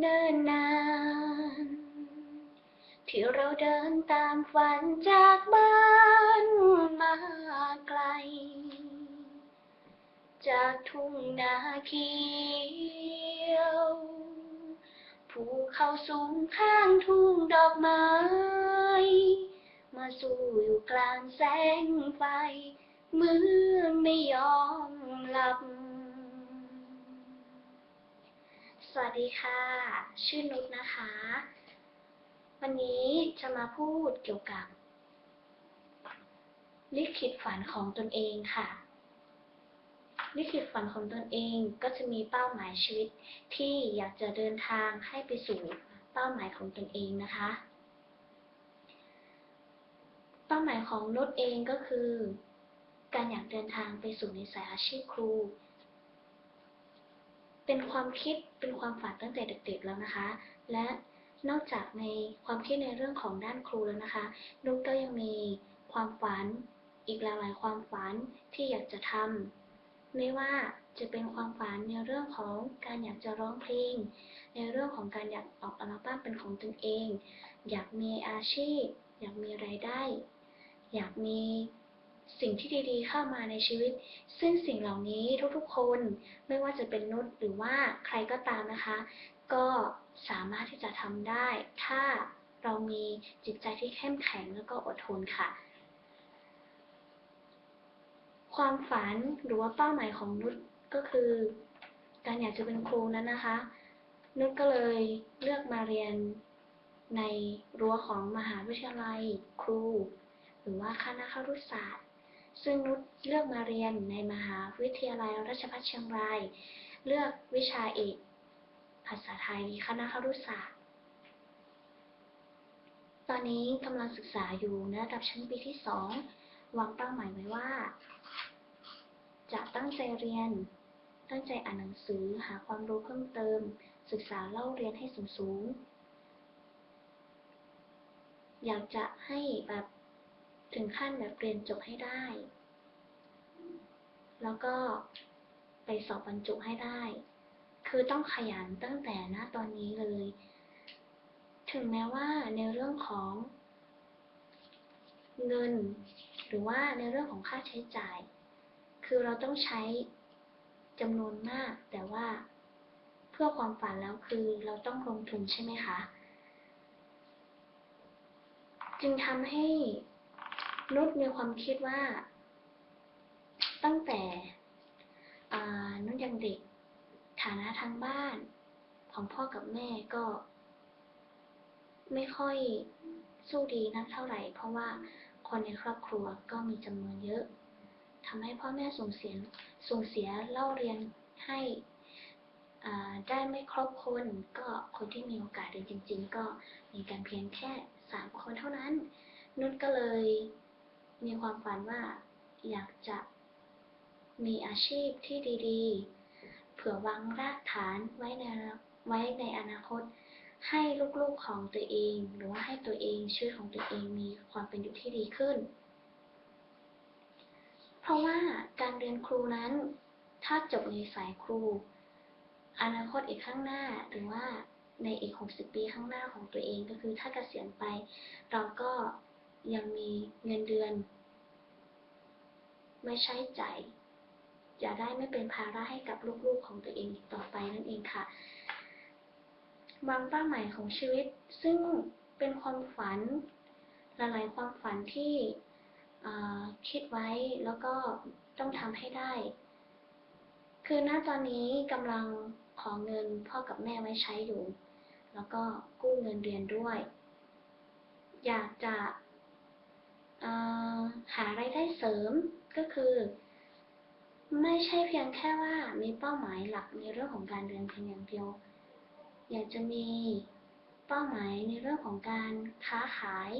เนิ่นนาน ที่เราเดินตามฝันจากบ้านมาไกล จากทุ่งนาเขียว ภูเขาสูงข้างทุ่งดอกไม้ มาสู่อยู่กลางแสงไฟ เมื่อไม่ยอมหลับ วัสดีค่ะ ชื่อนุชนะคะ วันนี้จะมาพูดเกี่ยวกับ ลิขิตฝันของตนเองค่ะ ลิขิตฝันของตนเองก็จะมีเป้าหมายชีวิตที่อยากจะเดินทางให้ไปสู่เป้าหมายของตนเองนะคะ เป้าหมายของนุชเองก็คือ การอยากเดินทางไปสู่ในสายอาชีพครู เป็นความคิดเป็นความฝันตั้งแต่เด็กๆแล้วนะคะ และนอกจากในความคิดในเรื่องของด้านครูแล้วนะคะ นุชก็ยังมีความฝันอีกหลายๆความฝันที่อยากจะทำไม่ว่าจะเป็นความฝันในเรื่องของการอยากจะร้องเพลง ในเรื่องของการอยากออกอัลบั้มเป็นของตนเอง อยากมีอาชีพ อยากมีรายได้ อยากมี สิ่งที่ดีๆ เข้ามาในชีวิต ซึ่งสิ่งเหล่านี้ทุกๆ คนไม่ว่าจะเป็นนุชหรือว่าใครก็ตามนะคะ ก็สามารถที่จะทำได้ ถ้าเรามีจิตใจที่เข้มแข็งแล้วก็อดทนค่ะ ความฝันหรือว่าเป้าหมายของนุชก็คือ การอยากจะเป็นครูนั้นนะคะ นุชก็เลยเลือกมาเรียนในรั้วของมหาวิทยาลัย ครู หรือว่าคณะครุศาสตร์ ซึ่งนุชเลือกมาเรียนในมหาวิทยาลัยราชภัฏเชียงราย เลือกวิชาเอกภาษาไทยคณะครุศาสตร์ ตอนนี้กำลังศึกษาอยู่ในระดับชั้นปีที่สองวางเป้าหมายไว้ว่า จะตั้งใจเรียน ตั้งใจอ่านหนังสือหาความรู้เพิ่มเติม ศึกษาเล่าเรียนให้สูงๆอยากจะให้แบบ ถึงขั้นแบบเรียนจบให้ได้ แล้วก็ไปสอบบรรจุให้ได้ คือต้องขยันตั้งแต่ณตอนนี้เลย ถึงแม้ว่าในเรื่องของเงิน หรือว่าในเรื่องของค่าใช้จ่าย คือเราต้องใช้จำนวนมาก แต่ว่าเพื่อความฝันแล้วคือเราต้องลงทุนใช่ไหมคะ จึงทำให้ นุชมีความคิดว่า ตั้งแต่นุชยังเด็กฐานะทางบ้านของพ่อกับแม่ก็ ไม่ค่อยสู้ดีนักเท่าไหร่ เพราะว่าคนในครอบครัวก็มีจำนวนเยอะทำให้พ่อแม่ส่งเสียส่งเสียเล่าเรียนให้ได้ไม่ครบคนก็คนที่มีโอกาสเรียนจริง ๆ ก็มีกันเพียงแค่สามคนเท่านั้น นุชก็เลย มีความฝันว่าอยากจะมีอาชีพที่ดีๆ เผื่อวางรากฐานไว้ในไว้ในอนาคต ให้ลูกๆของตัวเอง หรือว่าให้ตัวเองชีวิตของตัวเองมีความเป็นอยู่ที่ดีขึ้น เพราะว่าการเรียนครูนั้น ถ้าจบในสายครู อนาคตอีกข้างหน้าหรือว่าในอีก 60 ปีข้างหน้าของตัวเองก็คือถ้าเกษียณไป เราก็ ยังมีเงินเดือน ไม่ใช้จ่ายจะได้ไม่เป็นภาระให้กับลูกๆของตัวเองอีกต่อไปนั่นเองค่ะวางเป้าหมายของชีวิต ซึ่งเป็นความฝันหลายๆความฝันที่คิดไว้แล้วก็ต้องทำให้ได้ คือณตอนนี้กำลังขอเงินพ่อกับแม่ไว้ใช้อยู่ แล้วก็กู้เงินเรียนด้วย อยากจะ อ่าหารายได้เสริมก็คือ ไม่ใช่เพียงแค่ว่ามีเป้าหมายหลักในเรื่องของการเรียนเพียงอย่างเดียว อยากจะมีเป้าหมายในเรื่องของการค้าขาย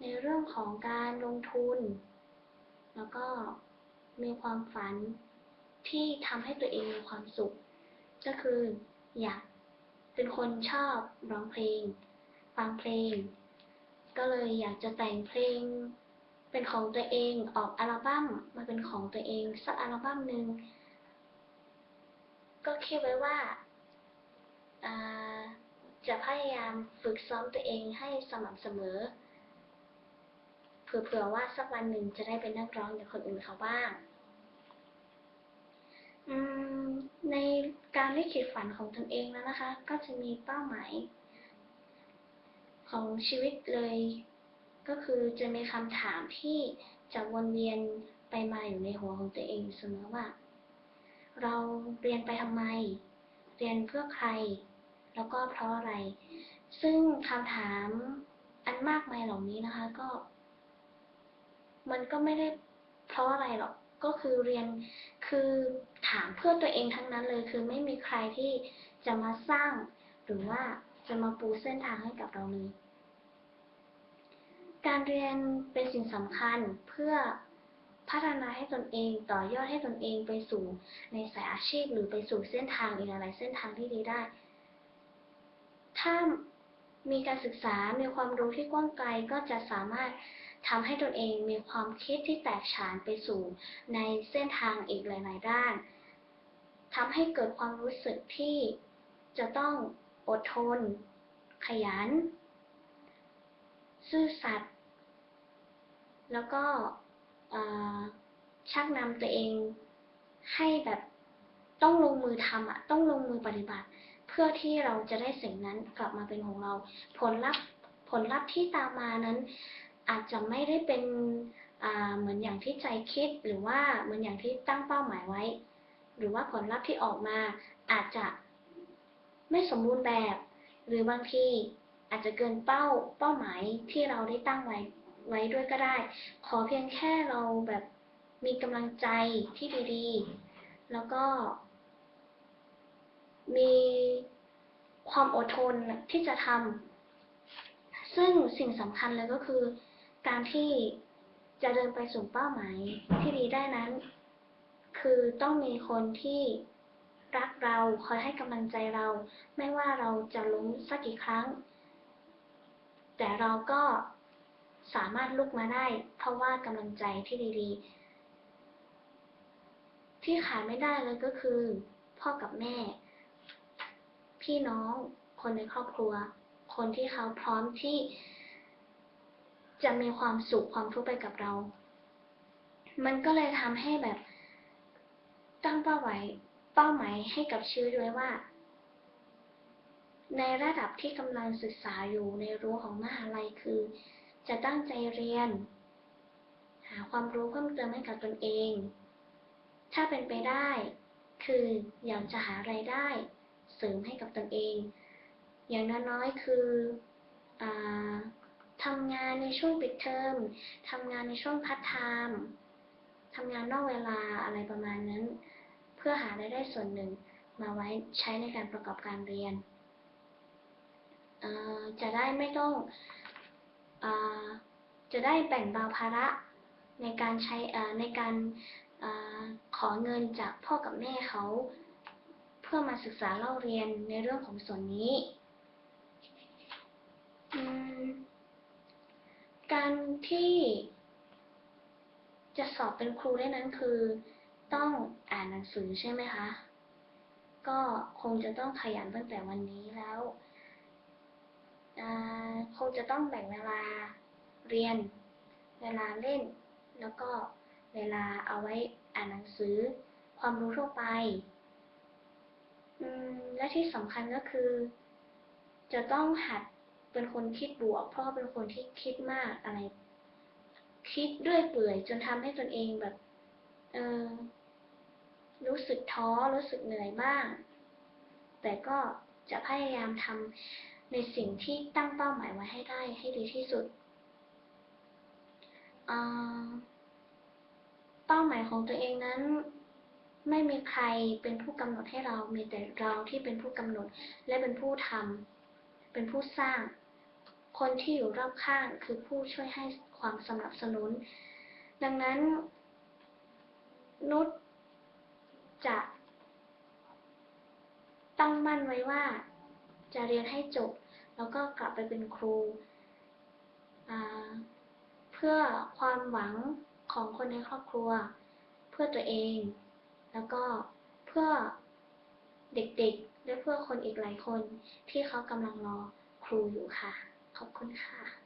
ในเรื่องของการลงทุน แล้วก็มีความฝันที่ทำให้ตัวเองมีความสุข ก็คืออยากเป็นคนชอบร้องเพลง ฟังเพลง ก็เลยอยากจะแต่งเพลงเป็นของตัวเองออกอัลบั้มมาเป็นของตัวเองสักอัลบั้มหนึ่งก็คิดไว้ว่าาจะพยายามฝึกซ้อมตัวเองให้สม่ำเสมอเผื่อๆว่าสักวันหนึ่งจะได้เป็นนักร้องอย่างคนอื่นเขาบ้างในการลิขิตฝันของตนเองแล้วนะคะ ก็จะมีเป้าหมาย ของชีวิตเลย ก็คือจะมีคำถามที่จะวนเวียนไปมาอยู่ในหัวของตัวเองเสมอว่า เราเรียนไปทำไม เรียนเพื่อใคร แล้วก็เพราะอะไร ซึ่งคำถามอันมากมายเหล่านี้นะคะก็ มันก็ไม่ได้เพราะอะไรหรอกก็คือเรียนคือถามเพื่อตัวเองทั้งนั้นเลย คือไม่มีใครที่จะมาสร้าง หรือว่าจะมาปูเส้นทางให้กับเราเลย การเรียนเป็นสิ่งสำคัญเพื่อพัฒนาให้ตนเองต่อยอดให้ตนเองไปสู่ในสายอาชีพหรือไปสู่เส้นทางอีกหลายเส้นทางที่ดีได้ ถ้ามีการศึกษา มีความรู้ที่กว้างไกลก็จะสามารถทำให้ตนเองมีความคิดที่แตกฉานไปสู่ในเส้นทางอีกหลาย ๆ ด้านทำให้เกิดความรู้สึกที่จะต้องอดทน ขยัน ซื่อสัตย์แล้วก็ชักนำตัวเองให้แบบต้องลงมือทำอะต้องลงมือปฏิบัติ เพื่อที่เราจะได้สิ่งนั้นกลับมาเป็นของเรา ผลลัพธ์ผลลัพธ์ที่ตามมานั้น อาจจะไม่ได้เป็นเหมือนอย่างที่ใจคิดหรือว่าเหมือนอย่างที่ตั้งเป้าหมายไว้ หรือว่าผลลัพธ์ที่ออกมาอาจจะไม่สมบูรณ์แบบ หรือบางที อาจจะเกินเป้าเป้าหมายที่เราได้ตั้งไว้ไว้ด้วยก็ได้ ขอเพียงแค่เราแบบมีกำลังใจที่ดีๆ แล้วก็ มีความอดทนที่จะทำซึ่งสิ่งสำคัญเลยก็คือ การที่จะเดินไปสู่เป้าหมายที่ดีได้นั้น คือต้องมีคนที่รักเราคอยให้กำลังใจเรา ไม่ว่าเราจะล้มสักกี่ครั้ง แต่เราก็สามารถลุกมาได้ เพราะว่ากำลังใจที่ดีๆ ที่ขาดไม่ได้เลยก็คือ พ่อกับแม่ พี่น้อง คนในครอบครัว คนที่เขาพร้อมที่ จะมีความสุขความทุกข์ไปกับเรา มันก็เลยทำให้แบบตั้งเป้าหมายเป้าหมายให้กับชีวิตไว้ว่า ในระดับที่กำลังศึกษาอยู่ในรั้วของมหาลัยคือ จะตั้งใจเรียน หาความรู้เพิ่มเติมให้กับตนเอง ถ้าเป็นไปได้ คืออยากจะหาไรายได้ เสริมให้กับตนเอง อย่างน้อยๆคืออทำงานในช่วงปิดเทอมทำงานในช่วงพัฒไทม์ทำงานนอกเวลาอะไรประมาณนั้น เพื่อหารายได้ส่วนหนึ่งมาไว้ใช้ในการประกอบการเรียน จะได้ไม่ต้องจะได้แบ่งเบาภาระในการใช้ในการอขอเงินจากพ่อกับแม่เขา เพื่อมาศึกษาเล่าเรียนในเรื่องของส่วนนี้การที่จะสอบเป็นครูได้นั้นคือ ต้องอ่านหนังสือใช่ไหมคะ ก็คงจะต้องขยันตั้งแต่วันนี้แล้ว คงจะต้องแบ่งเวลาเรียน เวลาเล่น แล้วก็เวลาเอาไว้อ่านหนังสือ ความรู้ทั่วไปและที่สำคัญก็คือ จะต้องหัดเป็นคนคิดบวก เพราะเป็นคนที่คิดมากอะไร คิดด้วยเปื่อย จนทำให้ตนเองแบบเออรู้สึกท้อ รู้สึกเหนื่อยบ้าง แต่ก็จะพยายามทำ ในสิ่งที่ตั้งเป้าหมายไว้ให้ได้ให้ดีที่สุด เป้าหมายของตัวเองนั้น ไม่มีใครเป็นผู้กำหนดให้เรา มีแต่เราที่เป็นผู้กำหนดและเป็นผู้ทำเป็นผู้สร้าง คนที่อยู่รอบข้างคือผู้ช่วยให้ความสนับสนุน ดังนั้น นุชจะตั้งมั่นไว้ว่าจะเรียนให้จบ แล้วก็กลับไปเป็นครู เพื่อความหวังของคนในครอบครัว เพื่อตัวเอง แล้วก็เพื่อเด็กๆ และเพื่อคนอีกหลายคนที่เขากำลังรอครูอยู่ค่ะ ขอบคุณค่ะ